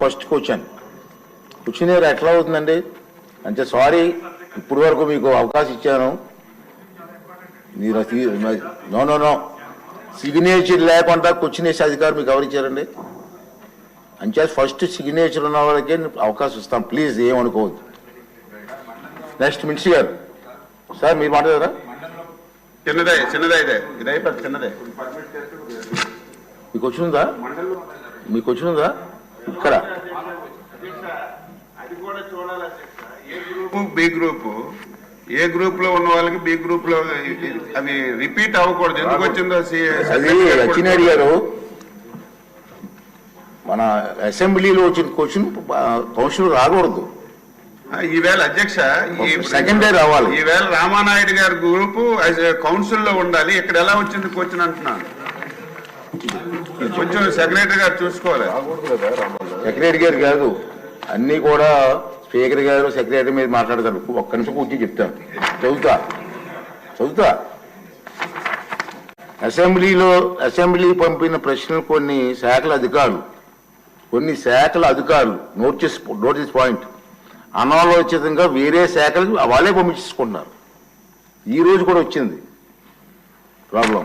First question. Question ఎట్లా అవుతుందండి? అంటే సారీ ఇప్పుడు వరకు మీకు అవకాశం ఇచ్చాను. మీరు నో నో నో. సిగ్నేచర్ లేకుండా క్వశ్చన్ వేసే అధికారం మీకు ఎవరు ఇచ్చారండి? అంచే ఫస్ట్ సిగ్నేచర్ ఉన్న వాళ్ళకే అవకాశం ఇస్తాం. ప్లీజ్ ఏమనుకోవద్దు నెక్స్ట్ మినిస్టర్ గారు. సార్ మీరు మాట్లాడారా? చిన్నదే చిన్నదే ఇదే. ఇది చిన్నదే. మీకు వచ్చి ఉందా? మీకు వచ్చి ఉందా? ఇక్కడ. బి గ్రూప్ ఏ గ్రూప్లో ఉన్న వాళ్ళకి బి గ్రూప్లో అవి రిపీట్ అవ్వకూడదు. ఎందుకు వచ్చిందో అచ్చినారి గారు మన అసెంబ్లీలో వచ్చిన క్వశ్చన్ కౌన్సిల్ రాకూడదు. ఈవేళ అధ్యక్ష ఈ Second day రావాలి. ఈవేళ రామానాయుడు గారి గ్రూప్ కౌన్సిల్లో ఉండాలి. ఇక్కడ ఎలా వచ్చింది క్వశ్చన్ అంటున్నాను. కొంచెం సెక్రటరీ గారు చూసుకోవాలి. సెక్రటరీ గారు కాదు అన్ని కూడా స్పీకర్ గారు సెక్రటరీ మీద మాట్లాడతారు. ఒక్క నిమిషం కూర్చొని చెప్తాను చదువుతా. చదువుతా. అసెంబ్లీలో అసెంబ్లీ పంపిన ప్రశ్నలు కొన్ని శాఖల అధికారులు. కొన్ని శాఖల అధికారులు. నోటీస్ నోటీస్ పాయింట్ అనాలోచితంగా వేరే శాఖలు వాళ్ళే పంపించుకుంటున్నారు ఈ రోజు కూడా వచ్చింది. Problem